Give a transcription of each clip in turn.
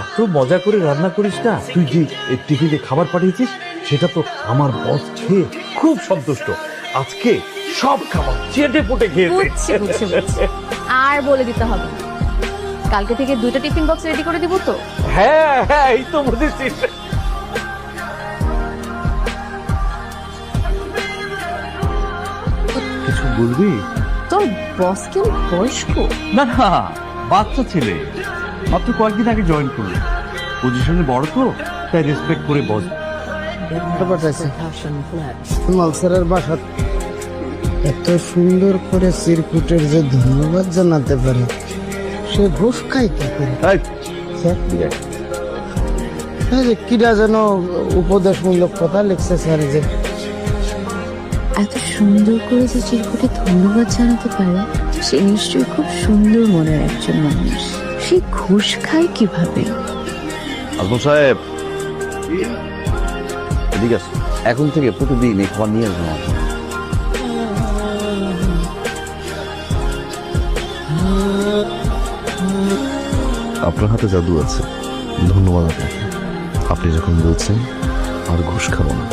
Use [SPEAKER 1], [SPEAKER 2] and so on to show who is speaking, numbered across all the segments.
[SPEAKER 1] এত মজা করে রান্না করিস না? তুই যে টিফিনে খাবার পাঠিয়েছিস সেটা তো আমার বস খেয়ে খুব সন্তুষ্ট। আজকে সব খাবার চেটে পুটে
[SPEAKER 2] বুঝছি আর বলে দিতে হবে কালকে থেকে দুইটা টিফিন বক্স রেডি করে দিব তো?
[SPEAKER 1] হ্যাঁ হ্যাঁ এই তো বুঝেছিস কিছু বলবি?
[SPEAKER 2] তোর বস কেউ বয়স্ক?
[SPEAKER 1] না না বাচ্চা ছেলে। মাত্র কয়েকদিন আগে জয়েন করল। পজিশনে বড় তো তাই রেসপেক্ট করে বস।
[SPEAKER 3] মালসারের বাসা। এত সুন্দর করে চিরকুটের যে ধন্যবাদ জানাতে পারে সে ঘুষ খায় কি করে স্যার। এই যে কিরা যেন উপদেশমূলক কথা লিখছে স্যার যে।
[SPEAKER 4] এত সুন্দর করে যে চিরকুটে ধন্যবাদ জানাতে পারে সে নিশ্চয়ই খুব সুন্দর মনের একজন মানুষ। সে ঘুষ খায় কীভাবে?
[SPEAKER 5] আলম সাহেব। এদিকে আসুন। এখন থেকে প্রতিদিন এই খাবার নিয়ে আসবেন
[SPEAKER 6] আপনার হাতে জাদু আছে। ধন্যবাদ আপনাকে। আপনি যখন বলছেন আর ঘুষ খাব না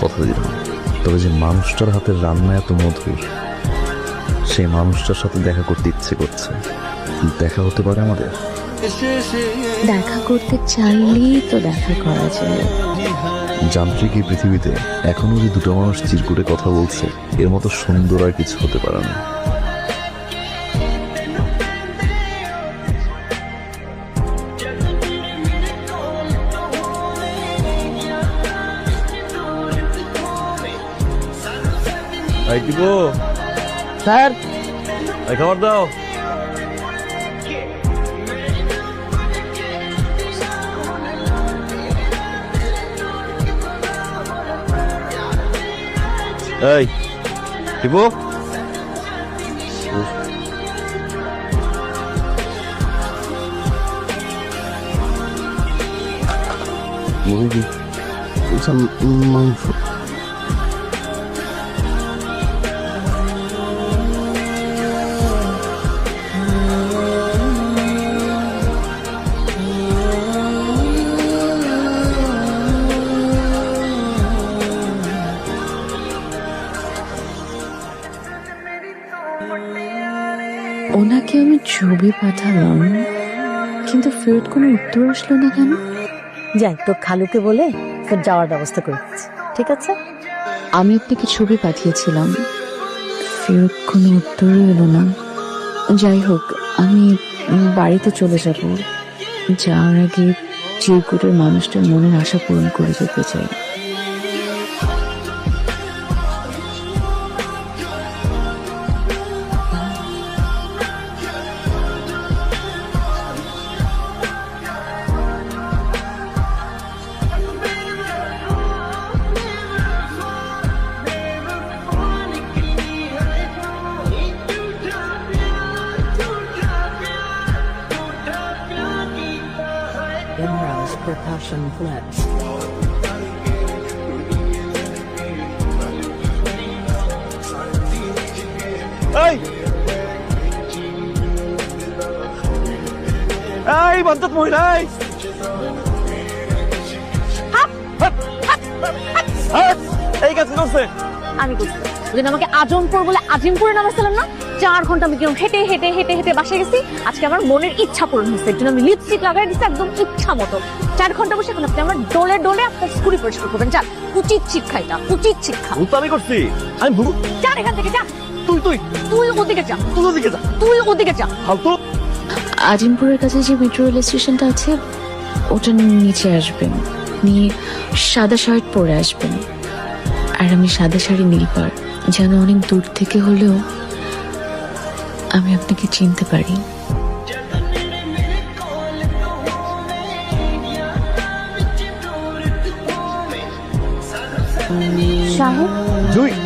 [SPEAKER 6] কথা দিলাম। তবে যে মানুষটার হাতের রান্না এত মধুর সেই মানুষটার সাথে দেখা করতে ইচ্ছে করছে। দেখা হতে পারে আমাদের?
[SPEAKER 4] দেখা করতে চাইলেই তো দেখা করা যায়।
[SPEAKER 6] যান্ত্রিক এই পৃথিবীতে এখনও যে দুটো মানুষ চিরকুটে কথা বলছে এর মতো সুন্দর আর কিছু হতে পারে না।
[SPEAKER 3] স্যার?
[SPEAKER 1] খাবার দাও।
[SPEAKER 5] এই টিপু। মুরগি।
[SPEAKER 3] আচ্ছা, মাংস।
[SPEAKER 4] ওনাকে আমি ছবি পাঠালাম কিন্তু ফেরত কোনো উত্তর আসলো না কেন?
[SPEAKER 7] যাই তো খালুকে বলে তোর যাওয়ার ব্যবস্থা করে দিচ্ছি ঠিক আছে?
[SPEAKER 4] আমি আপনাকে ছবি পাঠিয়েছিলাম ফেরত কোনো উত্তরও এলো না। যাই হোক আমি বাড়িতে চলে যাব। যাওয়ার আগে চিরকুটের মানুষটার মনের আশা পূরণ করে যেতে চাই।
[SPEAKER 7] percussion flips.
[SPEAKER 1] Ay! Ay, bantot mo inay! Hap! Hap! Hap! Hap!
[SPEAKER 2] Hap! Hap! Hap! Hap! Hap! Hap! ওদিন আমাকে আজমপুর বলে আজিমপুরে নামাইছিলাম না? চার ঘণ্টা আমি কীরকম হেঁটে হেঁটে হেঁটে হেঁটে বাসায় গেছি। আজকে আমার মনের ইচ্ছা পূরণ হয়েছে। এর জন্য আমি লিপস্টিক লাগাই দিচ্ছি একদম ইচ্ছা মতো। চার ঘণ্টা বসে এখন আপনি আমার ডোলে ডোলে আপনার স্কুটি পরিষ্কার করবেন যান উচিত শিক্ষা এটা উচিত শিক্ষা।
[SPEAKER 1] ভুল তো আমি করছি। আমি ভুল
[SPEAKER 2] যান এখান থেকে যা
[SPEAKER 1] তুই তুই।
[SPEAKER 2] তুই ওদিকে যা।
[SPEAKER 1] তুই ওদিকে যা।
[SPEAKER 2] তুই ওদিকে যা।
[SPEAKER 1] ফালতু।
[SPEAKER 4] আজিমপুরের কাছে যে মেট্রো রেল স্টেশনটা আছে ওটা নিচে আসবেন। নিয়ে সাদা শার্ট পরে আসবেন। আর আমি সাদা শাড়ি নীলপার যেন অনেক দূর থেকে হলেও আমি আপনাকে চিনতে পারি।
[SPEAKER 2] সাহেব?
[SPEAKER 1] জুই।